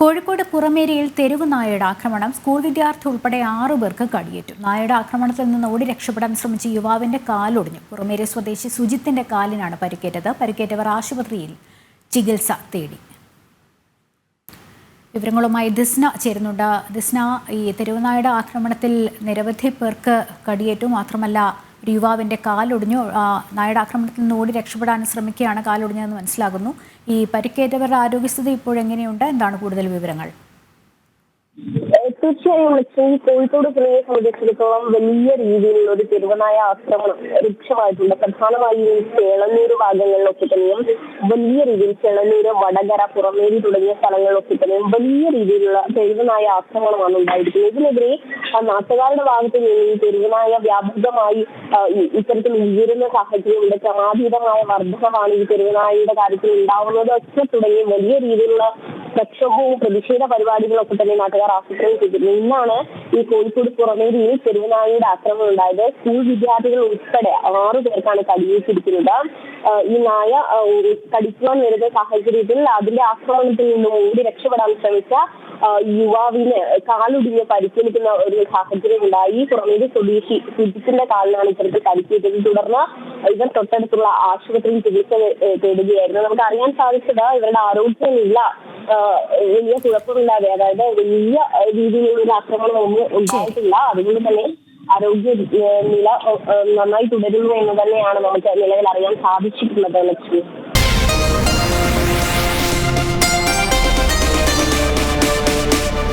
കോഴിക്കോട് പുറമേരിയിൽ തെരുവ് നായയുടെ ആക്രമണം. സ്കൂൾ വിദ്യാർത്ഥി ഉൾപ്പെടെ ആറു പേർക്ക് കടിയേറ്റു. നായയുടെ ആക്രമണത്തിൽ നിന്ന് ഓടി രക്ഷപ്പെടാൻ ശ്രമിച്ച യുവാവിന്റെ കാലൊടിഞ്ഞു പുറമേരി സ്വദേശി സുജിത്തിന്റെ കാലിനാണ് പരിക്കേറ്റത്. പരിക്കേറ്റവർ ആശുപത്രിയിൽ ചികിത്സ തേടി. വിവരങ്ങളുമായി ദിസ്ന ചേരുന്നുണ്ട്. ദിസ്ന ഈ തെരുവുനായുടെ ആക്രമണത്തിൽ നിരവധി പേർക്ക് കടിയേറ്റു. മാത്രമല്ല ഒരു യുവാവിന്റെ കാലൊടിഞ്ഞു നായയുടെ ആക്രമണത്തിൽ നിന്ന് ഓടി രക്ഷപ്പെടാൻ ശ്രമിക്കുകയാണ് കാലൊടിഞ്ഞതെന്ന് മനസ്സിലാകുന്നു. ഈ പരിക്കേറ്റവരുടെ ആരോഗ്യസ്ഥിതി ഇപ്പോഴെങ്ങനെയുണ്ട്? എന്താണ് കൂടുതൽ വിവരങ്ങൾ? തീർച്ചയായും ഈ കോഴിക്കോട് ജില്ലയെ സംബന്ധിച്ചിടത്തോളം വലിയ രീതിയിലുള്ള ഒരു തെരുവനായ ആക്രമണം രൂക്ഷമായിട്ടുണ്ട്. പ്രധാനമായും ഈ ചേളന്നൂര് ഭാഗങ്ങളിലൊക്കെ തന്നെയും വലിയ രീതിയിൽ ചേളന്നൂര് വടകര പുറമേരി തുടങ്ങിയ സ്ഥലങ്ങളിലൊക്കെ തന്നെയും വലിയ രീതിയിലുള്ള തെരുവനായ ആക്രമണമാണ് ഉണ്ടായിരിക്കുന്നത്. ഇതിനെതിരെ നാട്ടുകാരുടെ ഭാഗത്ത് നിന്ന് ഈ തെരുവനായ വ്യാപകമായി ഇത്തരത്തിൽ ഉയരുന്ന സാഹചര്യമുണ്ട്. ക്രമാതീതമായ വർദ്ധനമാണ് ഈ തെരുവനായയുടെ കാര്യത്തിൽ ഉണ്ടാവുന്നത്. ഒക്കെ തുടങ്ങി വലിയ രീതിയിലുള്ള പ്രക്ഷോഭവും പ്രതിഷേധ പരിപാടികളൊക്കെ തന്നെ നാട്ടുകാർ ആസൂത്രണം ചെയ്തിരുന്നു. ഇന്നാണ് ഈ കോഴിക്കോട് പുറമേരിയിൽ തെരുവുനായയുടെ ആക്രമണം ഉണ്ടായത്. സ്കൂൾ വിദ്യാർത്ഥികൾ ഉൾപ്പെടെ ആറു പേർക്കാണ് കടിയേറ്റിരിക്കുന്നത് ഈ നായ കടിക്കുവാൻ വരുന്ന സാഹചര്യത്തിൽ അതിന്റെ ആക്രമണത്തിൽ നിന്നും ഓടി രക്ഷപ്പെടാൻ ശ്രമിച്ച യുവാവിന് കാലൊടിഞ്ഞ് പരിക്കേൽക്കുന്ന ഒരു സാഹചര്യം ഉണ്ടായി. പുറമേരി സ്വദേശി സുജിത്തിന്റെ കാലിനാണ് ഇത്തരത്തിൽ പരിക്കേറ്റത് തുടർന്ന് ഇവർ തൊട്ടടുത്തുള്ള ആശുപത്രിയിൽ ചികിത്സ തേടുകയായിരുന്നു. നമുക്ക് അറിയാൻ സാധിച്ചത് ഇവരുടെ ആരോഗ്യനില വലിയ കുഴപ്പമില്ലാതെ അതായത് വലിയ രീതിയിലുള്ള ഒരു ആക്രമണം ഒന്നും ഉണ്ടായിട്ടില്ല. അതുകൊണ്ട് തന്നെ ആരോഗ്യ നില നന്നായി തുടരുന്നു എന്ന് തന്നെയാണ് നമുക്ക് നിലവിൽ അറിയാൻ സാധിച്ചിട്ടുള്ളത് ലക്ഷ്മി.